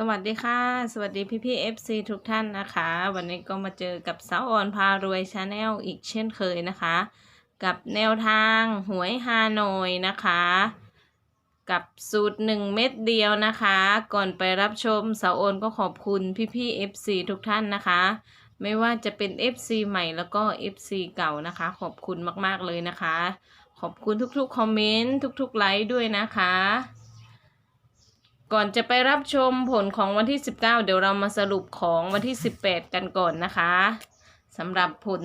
สวัสดีค่ะ สวัสดีพี่พี่เอฟซีทุกท่านนะคะ วันนี้ก็มาเจอกับสาวออนพารวยชาแนลอีกเช่นเคยนะคะ กับแนวทางหวยฮานอยนะคะ กับสูตรหนึ่งเม็ดเดียวนะคะ ก่อนไปรับชมสาวโอนก็ขอบคุณพี่พี่เอฟซีทุกท่านนะคะ ไม่ว่าจะเป็น FC ใหม่แล้วก็ FC เก่านะคะ ขอบคุณมากๆเลยนะคะ ขอบคุณทุกๆคอมเมนต์ทุกๆไลค์ด้วยนะคะ ก่อนจะไปรับชมผลของวันที่ 19 เดี๋ยวเรามาสรุปของวันที่ 18 กันก่อนนะคะสำหรับผล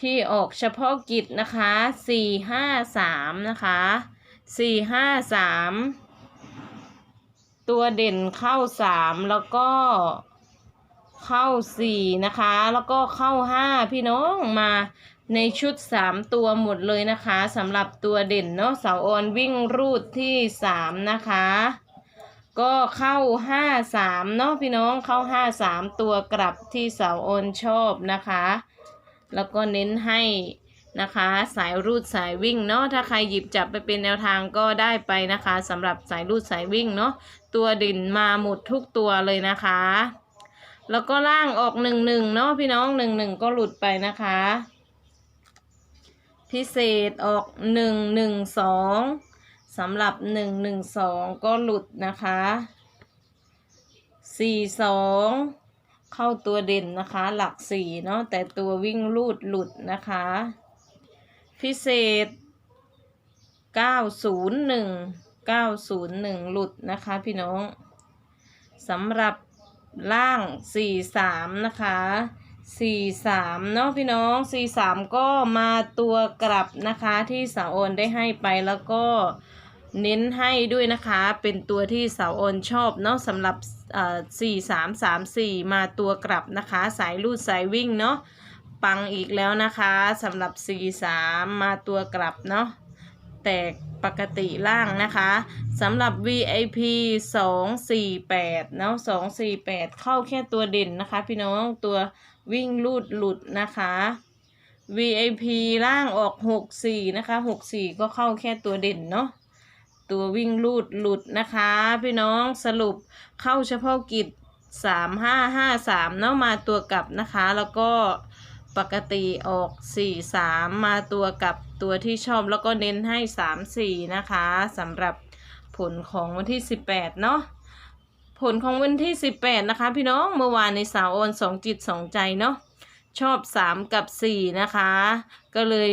ที่ออกเฉพาะกิจนะคะ 453 นะคะ 453 ตัวเด่นเข้า 3 แล้วก็เข้า 4 นะคะ แล้วก็เข้า 5 พี่น้องมาในชุด 3 ตัวหมดเลยนะคะสำหรับตัวเด่นเนาะเสาออนวิ่งรูดที่ 3 นะคะ ก็เข้าห้าสามเนาะพี่น้องเข้าห้าสามตัวกลับที่เสาโอนชอบนะคะ แล้วก็เน้นให้นะคะสายรูดสายวิ่งเนาะถ้าใครหยิบจับไปเป็นแนวทางก็ได้ไปนะคะสำหรับสายรูดสายวิ่งเนาะตัวดิ่นมาหมดทุกตัวเลยนะคะ แล้วก็ล่างออกหนึ่งหนึ่งเนาะพี่น้องหนึ่งหนึ่งก็หลุดไปนะคะ พิเศษออกหนึ่งหนึ่งสอง สำหรับหนึ่งหนึ่งสองก็หลุดนะคะสี่สองเข้าตัวเด่นนะคะ หลักสี่เนาะแต่ตัววิ่งลูดหลุดนะคะ พิเศษเก้าศูนย์หนึ่งเก้าศูนย์หนึ่งหลุดนะคะพี่น้องสำหรับล่างสี่สามนะคะสี่สามเนาะพี่น้องสี่สามก็มาตัวกลับนะคะที่สาวโอนได้ให้ไปแล้วก็ เน้นให้ด้วยนะคะ เป็นตัวที่สาวโอนชอบเนาะสำหรับสี่สามสามสี่มาตัวกลับนะคะ สายลูดสายวิ่งเนาะปังอีกแล้วนะคะสำหรับสี่สามมาตัวกลับเนาะแตกปกติล่างนะคะสำหรับ VIP 248เนาะ248 เข้าแค่ตัวเด่นนะคะ พี่น้องตัววิ่งลูดหลุดนะคะ VIP ล่างออก 64 นะคะ 64 ก็เข้าแค่ตัวเด่นเนาะ ตัววิ่งลูดหลุดนะคะ พี่น้องสรุปเข้าเฉพาะกิจ3553เนาะมาตัวกลับนะคะ แล้วก็ปกติออก4 3มาตัวกลับตัวที่ชอบแล้วก็เน้นให้3 4นะคะสำหรับผลของวันที่18เนาะผลของวันที่18นะคะ พี่น้องเมื่อวานในสาวโอนสองจิตสองใจเนาะชอบ3กับ4นะคะ ก็เลย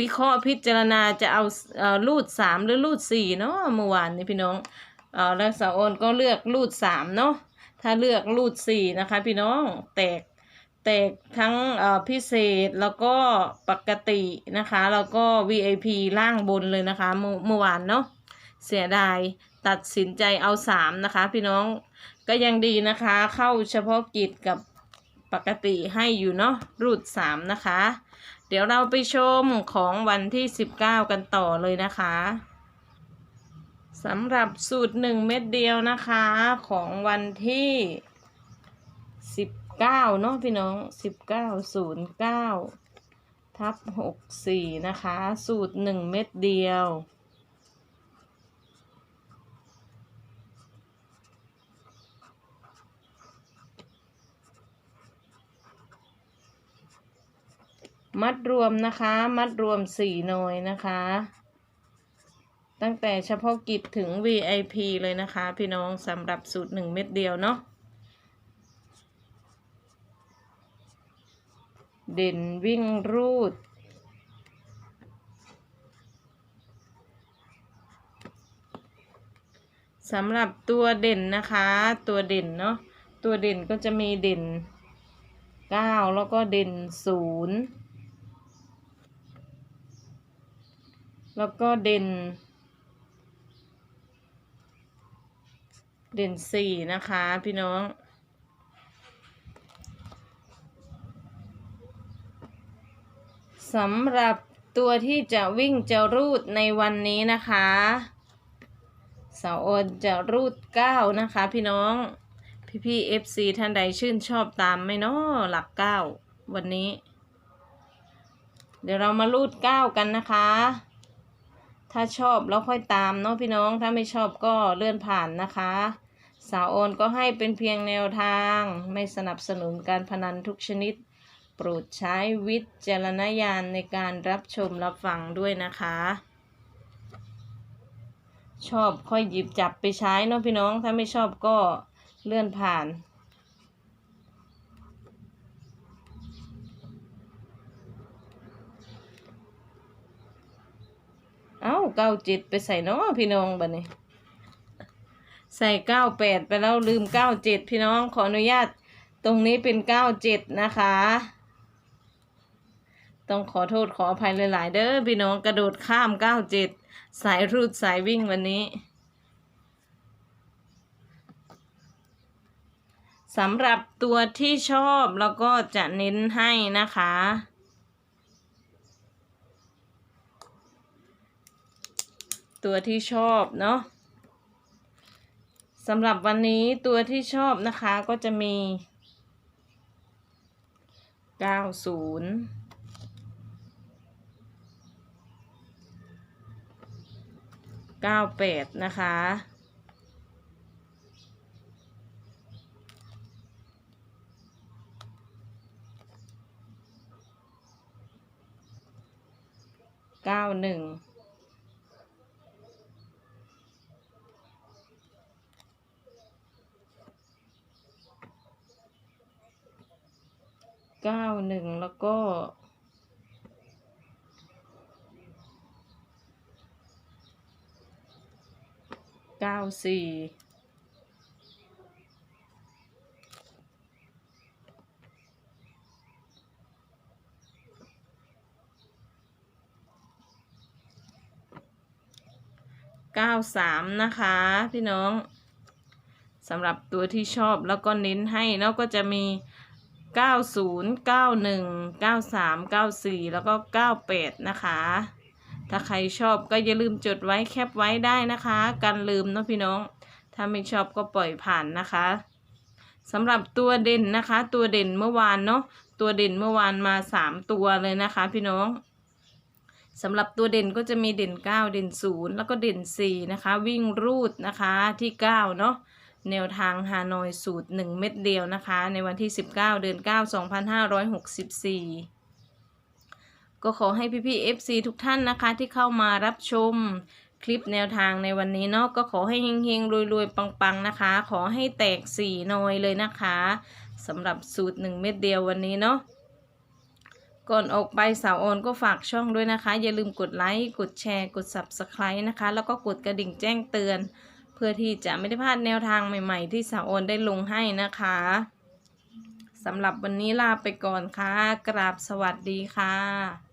วิเคราะห์พิจารณาจะเอาเอ่อรูด3หรือรูด4เนาะเมื่อวานนี้พี่น้องเออแล้วสาวโอนก็เลือกรูด3เนาะถ้าเลือกรูด4นะคะ พี่น้องแตกแตกทั้งพิเศษแล้วก็ปกตินะคะ แล้วก็ VIP ล่างบนเลยนะคะเมื่อเมื่อวานเนาะเสียดายตัดสินใจเอาสามนะคะ พี่น้องก็ยังดีนะคะ เข้าเฉพาะกิจกับปกติให้อยู่เนาะรูดสามนะคะ เดี๋ยวเราไปชมของวันที่ 19 กันต่อเลยนะคะสำหรับสูตรหนึ่งเม็ดเดียวนะคะ ของวันที่สิบเก้าเนาะพี่น้องสิบเก้าศูนย์เก้าทับหกสี่นะคะ สูตรหนึ่งเม็ดเดียว มัดรวมนะคะ มัดรวมสี่หน่วยนะคะ ตั้งแต่เฉพาะกิจถึง VIP เลยนะคะ พี่น้องสำหรับสูตรหนึ่งเม็ดเดียวเนาะเด่นวิ่งรูด สำหรับตัวเด่นนะคะ ตัวเด่นเนาะตัวเด่นก็จะมีเด่น 9 แล้วก็เด่น 0 แล้วก็เด่น เด่นสี่นะคะพี่น้องสำหรับตัวที่จะวิ่งจะรูดในวันนี้นะคะสาโอนจะรูดเก้านะคะ พี่น้อง พี่พี่เอฟซีท่านใดชื่นชอบตามไหมเนาะหลักเก้าวันนี้ เดี๋ยวเรามารูดเก้ากันนะคะ ถ้าชอบแล้วค่อยตามเนาะพี่น้องถ้าไม่ชอบก็เลื่อนผ่านนะคะ สาวโอนก็ให้เป็นเพียงแนวทาง ไม่สนับสนุนการพนันทุกชนิด โปรดใช้วิจารณญาณในการรับชมรับฟังด้วยนะคะ ชอบค่อยหยิบจับไปใช้เนาะพี่น้องถ้าไม่ชอบก็เลื่อนผ่าน เก้าเจ็ดไปใส่เนาะพี่น้องบัดนี้ ใส่เก้าแปดไปแล้วลืมเก้าเจ็ดพี่น้องขออนุญาตตรงนี้เป็นเก้าเจ็ดนะคะ ต้องขอโทษขออภัยหลายๆเด้อพี่น้องกระโดดข้ามเก้าเจ็ดสายรูดสายวิ่งวันนี้สำหรับตัวที่ชอบแล้วก็จะเน้นให้นะคะ ตัวที่ชอบเนาะสำหรับวันนี้ตัวที่ชอบนะคะก็จะมี 90 98 นะคะ 91 เก้าหนึ่งแล้วก็เก้าสี่เก้าสามนะคะ พี่น้องสำหรับตัวที่ชอบแล้วก็เน้นให้แล้วก็จะมี 90 91 93 94 แล้วก็ 98 นะคะ ถ้าใครชอบก็อย่าลืมจดไว้แคปไว้ได้นะคะกันลืมเนาะพี่น้อง ถ้าไม่ชอบก็ปล่อยผ่านนะคะสำหรับตัวเด่นนะคะ ตัวเด่นเมื่อวานเนาะตัวเด่นเมื่อวานมา 3 ตัวเลยนะคะ พี่น้องสำหรับตัวเด่นก็จะมีเด่น 9 เด่น 0 แล้วก็เด่น 4 นะคะ วิ่งรูดนะคะที่ 9 เนาะ แนวทางฮานอยสูตร 1 เม็ดเดียวนะคะ ในวันที่ 19 เดือน 9 2564 ก็ขอให้พี่ๆ FC ทุกท่านนะคะที่เข้ามารับชมคลิปแนวทางในวันนี้เนาะก็ขอให้เฮงๆรวยๆ ปังๆนะคะ ขอให้แตก4นอยเลยนะคะสำหรับสูตร 1 เม็ดเดียววันนี้เนาะก่อนออกไปสาวโอนก็ฝากช่องด้วยนะคะ อย่าลืมกดไลค์ กดแชร์ กด Subscribe นะคะ แล้วก็กดกระดิ่งแจ้งเตือน เพื่อที่จะไม่ได้พลาดแนวทางใหม่ ๆ ที่สาวโอนได้ลงให้นะคะสำหรับวันนี้ลาไปก่อนค่ะ กราบสวัสดีค่ะ